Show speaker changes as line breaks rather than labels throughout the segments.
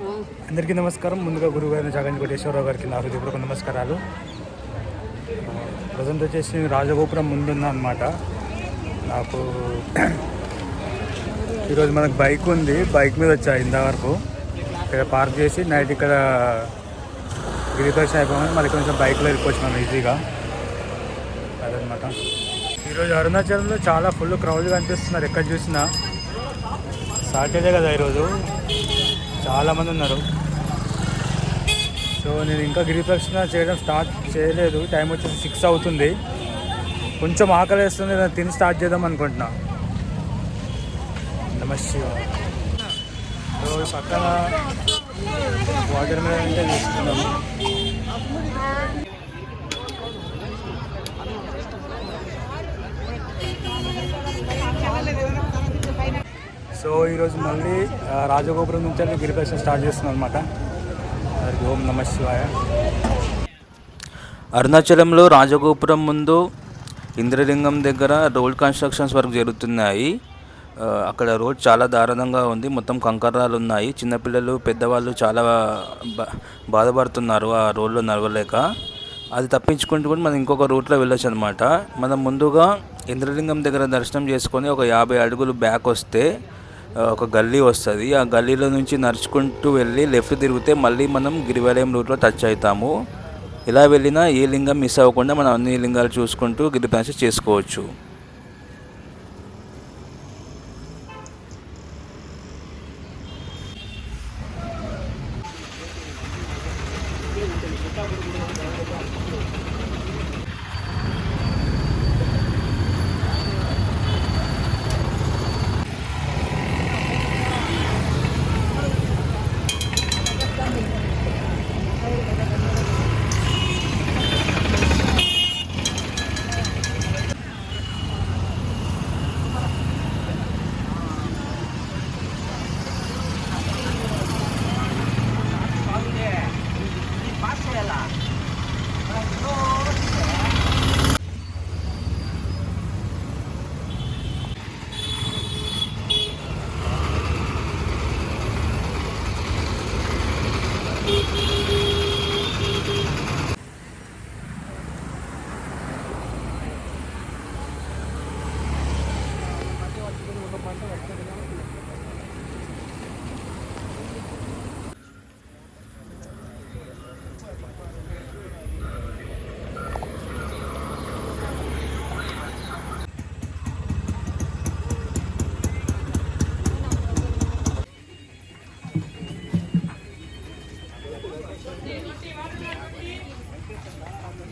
అందరికీ నమస్కారం. ముందుగా గురుగారిని జగన్ కోటేశ్వరరావు గారికి నా హృదయపూర్వక నమస్కారాలు. ప్రజెంట్ వచ్చేసి రాజగోపురం ముందున్నా అనమాట నాకు ఈరోజు మనకు బైక్ ఉంది. బైక్ మీద వచ్చా ఇందా వరకు ఇక్కడ పార్క్ చేసి నైట్ ఇక్కడ గిరిపరిచయం అయిపోయి మళ్ళీ కొంచెం బైక్లో వెళ్ళిపోతున్నాం ఈజీగా. అదనమాట ఈరోజు అరుణాచలంలో చాలా ఫుల్ క్రౌడ్గా అనిపిస్తున్నారు ఎక్కడ చూసినా. సాటర్డే కదా ఈరోజు. చాలామంది ఉన్నారు. సో నేను ఇంకా గిరిప్రక్షణ చేయడం స్టార్ట్ చేయలేదు. టైం వచ్చేసి సిక్స్ అవుతుంది. కొంచెం ఆకలి వేస్తుంది నేను తిని స్టార్ట్ చేద్దాం అనుకుంటున్నా. నమస్తే సో పక్కన వాటర్ మీద అంటే తీసుకున్నాము సో ఈరోజు మళ్ళీ రాజగోపురం నుంచి వెళ్ళి స్టార్ట్ చేస్తున్నాం అనమాట ఓం నమ శివాయ.
అరుణాచలంలో రాజగోపురం ముందు ఇంద్రలింగం దగ్గర రోడ్ కన్స్ట్రక్షన్స్ వర్క్ జరుగుతున్నాయి. అక్కడ రోడ్ చాలా దారుణంగా ఉంది. మొత్తం కంకరాలు ఉన్నాయి. చిన్నపిల్లలు పెద్దవాళ్ళు చాలా బా- బాధపడుతున్నారు ఆ రోడ్లో నడవలేక. అది తప్పించుకుంటూ కూడా మనం ఇంకొక రూట్లో వెళ్ళొచ్చు అనమాట మనం ముందుగా ఇంద్రలింగం దగ్గర దర్శనం చేసుకొని ఒక యాభై అడుగులు బ్యాక్ వస్తే ఒక గల్లీ వస్తుంది. ఆ గల్లీలో నుంచి నడుచుకుంటూ వెళ్ళి లెఫ్ట్ తిరిగితే మళ్ళీ మనం గిరివలయం రూట్లో టచ్ అవుతాము ఇలా వెళ్ళినా ఏ లింగం మిస్ అవ్వకుండా మనం అన్ని లింగాలు చూసుకుంటూ గిరి చేసుకోవచ్చు.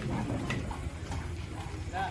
Yeah.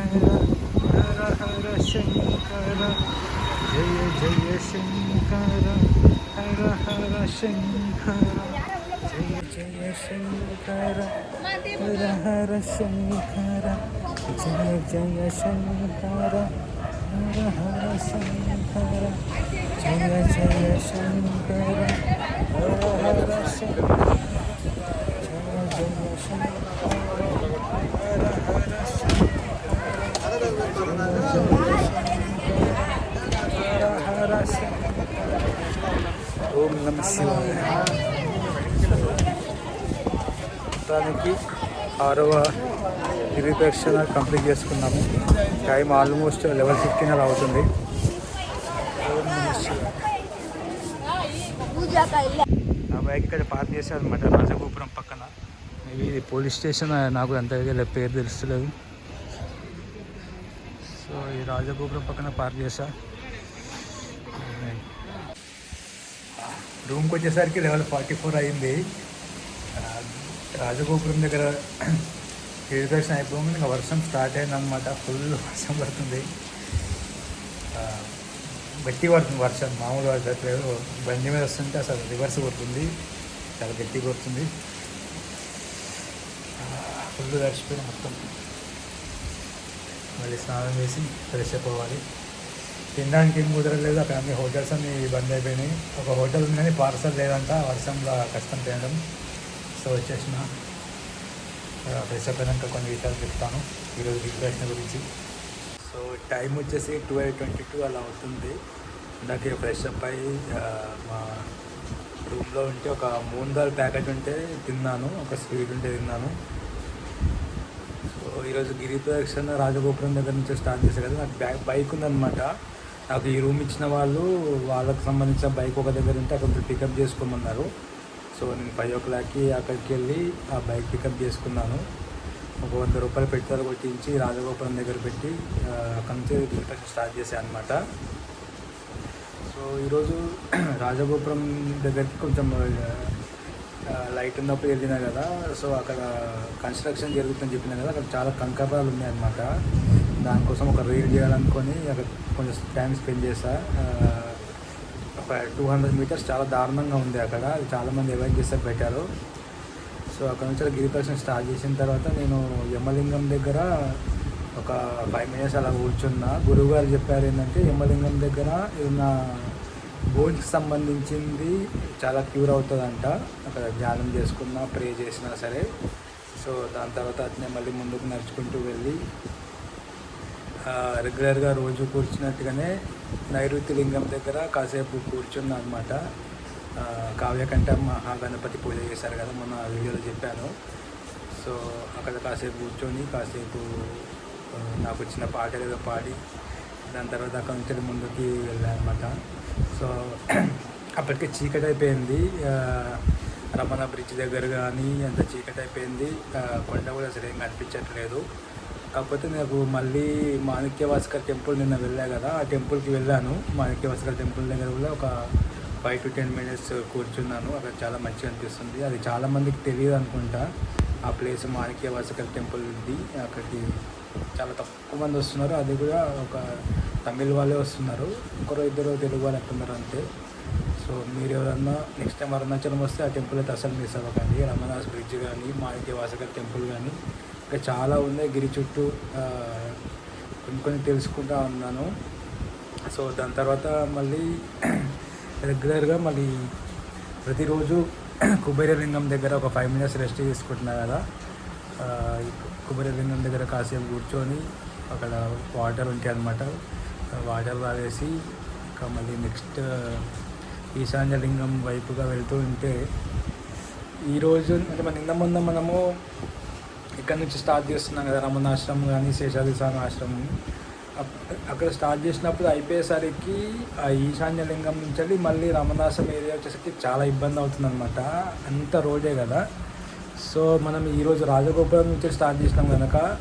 ಶಂಕರ ಹರ ಹರ ಶಂಕರ ಜಯ ಜಯ ಶಂಕರ ಹರ ಹರ ಶಂಕರ ಜಯ ಜಯ ಶಂಕರ ಹರ ಹರ ಶಂಕರ ಜಯ ಜಯ ಶಂಕರ ಹರ ಹರ ಶಂಕರ ಜಯ ಜಯ ಶಂಕರ ಹರ ಹರ ಶಂಕರ ಜಯ ಜಯ ಶಂಕರ ఓం నమ మొత్తానికి ఆరవ గిరి కంప్లీట్ చేసుకున్నాము. టైం ఆల్మోస్ట్ లెవెల్ ఫిఫ్టీన్ అలా అవుతుంది. ఓం నమ నా బైక్ ఇక్కడ పార్క్ చేశారు అనమాట రాజగోపురం పక్కన. మేబీ ఇది పోలీస్ స్టేషన్ నాకు అంతగా పేరు తెలుస్తలేదు. సో ఈ రాజగోపురం పక్కన పార్క్ చేశా. రూమ్కి వచ్చేసరికి లెవెల్ ఫార్టీ ఫోర్ అయింది. రాజగోపురం దగ్గర ఇరిగేషన్ అయిపోయింది ఇంకా వర్షం స్టార్ట్ అయిందనమాట ఫుల్ వర్షం పడుతుంది. గట్టి పడుతుంది వర్షం మామూలు పడట్లేదు బండి మీద వస్తుంటే అసలు రివర్స్ కొడుతుంది. చాలా గట్టి కొడుతుంది. ఫుల్ తడిచిపోయింది మొత్తం. మళ్ళీ స్నానం చేసి ఫ్రెష్ అప్ అవ్వాలి. తినడానికి ఏం కుదరలేదు అక్కడ అన్ని హోటల్స్ అన్ని బంద్ అయిపోయినాయి. ఒక హోటల్ ఉంది కానీ పార్సల్ లేదంట. వర్షంలో కష్టం తినడం. సో వచ్చేసిన. ఫ్రెష్ అప్ అయినాక కొన్ని విషయాలు చెప్తాను. ఈరోజు డిప్రెషన్ గురించి. సో టైం వచ్చేసి ట్వెల్వ్ ట్వంటీ టూ అలా అవుతుంది. ఇందాక ఫ్రెష్ అప్ అయ్యి మా రూమ్లో ఉంటే ఒక మూడు దాల్ ప్యాకెట్ ఉంటే తిన్నాను. ఒక స్వీట్ ఉంటే తిన్నాను. సో ఈరోజు గిరి ప్రదక్షిణ రాజగోపురం దగ్గర నుంచి స్టార్ట్ చేశాను కదా. నాకు బ్యాక్ బైక్ ఉందన్నమాట. నాకు ఈ రూమ్ ఇచ్చిన వాళ్ళు వాళ్ళకి సంబంధించిన బైక్ ఒక దగ్గర ఉంటే అక్కడ పికప్ చేసుకోమన్నారు. సో నేను ఫైవ్ ఓ క్లాక్కి అక్కడికి వెళ్ళి ఆ బైక్ పికప్ చేసుకున్నాను. ఒక వంద రూపాయలు పెట్రోల్ కొట్టించి రాజగోపురం దగ్గర పెట్టి అక్కడి నుంచి గిరి స్టార్ట్ చేశాను అనమాట సో ఈరోజు రాజగోపురం దగ్గరికి కొంచెం లైట్ ఉన్నప్పుడు వెళ్ళినా కదా సో అక్కడ కన్స్ట్రక్షన్ జరుగుతుందని చెప్పినా కదా అక్కడ చాలా కంకరాలు ఉన్నాయన్నమాట దానికోసం ఒక రీల్ చేయాలనుకొని అక్కడ కొంచెం టైం స్పెండ్ చేశాను ఒక టూ హండ్రెడ్ మీటర్స్ చాలా దారుణంగా ఉంది అక్కడ. చాలామంది అవాయిడ్ చేస్తే పెట్టారు సో అక్కడ నుంచి గిరి స్టార్ట్ చేసిన తర్వాత నేను యమలింగం దగ్గర ఒక ఫైవ్ మినిట్స్ అలా కూర్చున్నా. గురువు గారు చెప్పారు ఏంటంటే యమలింగం దగ్గర ఏదైనా బోన్స్కి సంబంధించింది చాలా క్యూర్ అవుతుందంట. అక్కడ ధ్యానం చేసుకున్నా ప్రే చేసినా సరే. సో దాని తర్వాత అట్నే మళ్ళీ ముందుకు నడుచుకుంటూ వెళ్ళి రెగ్యులర్గా రోజు కూర్చున్నట్టుగానే నైరుతి లింగం దగ్గర కాసేపు కూర్చున్నా అనమాట కావ్యకంఠ మహాగణపతి పూజ చేశారు కదా మొన్న వీడియోలో చెప్పాను. సో అక్కడ కాసేపు కూర్చొని కాసేపు నాకు వచ్చిన పాటలు ఏదో పాడి దాని తర్వాత అక్కడ నుంచి ముందుకి వెళ్ళాను అనమాట సో అప్పటికే చీకటి అయిపోయింది. రమణ బ్రిడ్జ్ దగ్గర కానీ అంత చీకటి అయిపోయింది. కొండ కూడా అసలు ఏం కనిపించట్లేదు. కాకపోతే నాకు మళ్ళీ మాణిక్య భాస్కర్ టెంపుల్ నిన్న వెళ్ళా కదా ఆ టెంపుల్కి వెళ్ళాను. మాణిక్య భాస్కర్ టెంపుల్ దగ్గర కూడా ఒక ఫైవ్ టు టెన్ మినిట్స్ కూర్చున్నాను. అక్కడ చాలా మంచిగా అనిపిస్తుంది. అది చాలా మందికి తెలియదు అనుకుంటా. ఆ ప్లేస్ మాణిక్య భాస్కర్ టెంపుల్ ఉంది. అక్కడికి చాలా తక్కువ మంది వస్తున్నారు. అది కూడా ఒక తమిళ వాళ్ళే వస్తున్నారు. ఒకరు ఇద్దరు తెలుగు వాళ్ళు అంటున్నారు అంతే. సో మీరు ఎవరన్నా నెక్స్ట్ టైం అరుణాచలం వస్తే ఆ టెంపుల్ అయితే అసలు మిస్ అవ్వకండి. రమణాస్ బ్రిడ్జ్ కానీ మాణిక్యవాసకర్ టెంపుల్ కానీ ఇంకా చాలా ఉన్నాయి గిరి చుట్టూ కొన్ని కొన్ని తెలుసుకుంటా ఉన్నాను. సో దాని తర్వాత మళ్ళీ రెగ్యులర్గా మళ్ళీ ప్రతిరోజు కుబేరలింగం దగ్గర ఒక ఫైవ్ మినిట్స్ రెస్ట్ తీసుకుంటున్నా కదా. కుబేరలింగం దగ్గర కాసేపు కూర్చొని అక్కడ వాటర్ ఉంటాయి అనమాట వాటర్ తాగేసి ఇంకా మళ్ళీ నెక్స్ట్ ఈశాన్యలింగం వైపుగా వెళ్తూ ఉంటే ఈరోజు అంటే మన నిన్న మొన్న మనము ఇక్కడ నుంచి స్టార్ట్ చేస్తున్నాం కదా రమణ ఆశ్రమం కానీ శేషాది స్వామి ఆశ్రమం. అప్- అక్కడ స్టార్ట్ చేసినప్పుడు అయిపోయేసరికి ఆ ఈశాన్యలింగం నుంచి వెళ్ళి మళ్ళీ రమణాశ్రమం ఏరియా వచ్చేసరికి చాలా ఇబ్బంది అవుతుందన్నమాట. అంత రోడే కదా. సో మనం ఈరోజు రాజగోపురం నుంచి స్టార్ట్ చేసినాం కనుక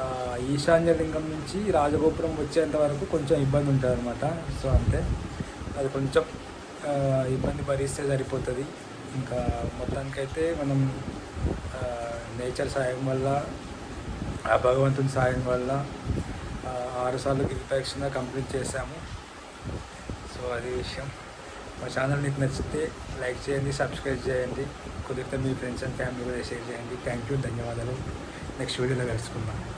ఈశాన్య ఈశాన్యలింగం నుంచి రాజగోపురం వచ్చేంత వరకు కొంచెం ఇబ్బంది ఉంటుంది అనమాట సో అంతే. అది కొంచెం ఇబ్బంది భరిస్తే సరిపోతుంది. ఇంకా మొత్తానికైతే మనం నేచర్ సాయం వల్ల ఆ భగవంతుని సాయం వల్ల ఆరుసార్లు ఆరు గిరి కంప్లీట్ చేశాము. సో అది విషయం. మా ఛానల్ మీకు నచ్చితే లైక్ చేయండి సబ్స్క్రైబ్ చేయండి. కుదిరితే మీ ఫ్రెండ్స్ అండ్ ఫ్యామిలీ కూడా షేర్ చేయండి. థ్యాంక్ యూ ధన్యవాదాలు. నెక్స్ట్ వీడియోలో కలుసుకుందాం.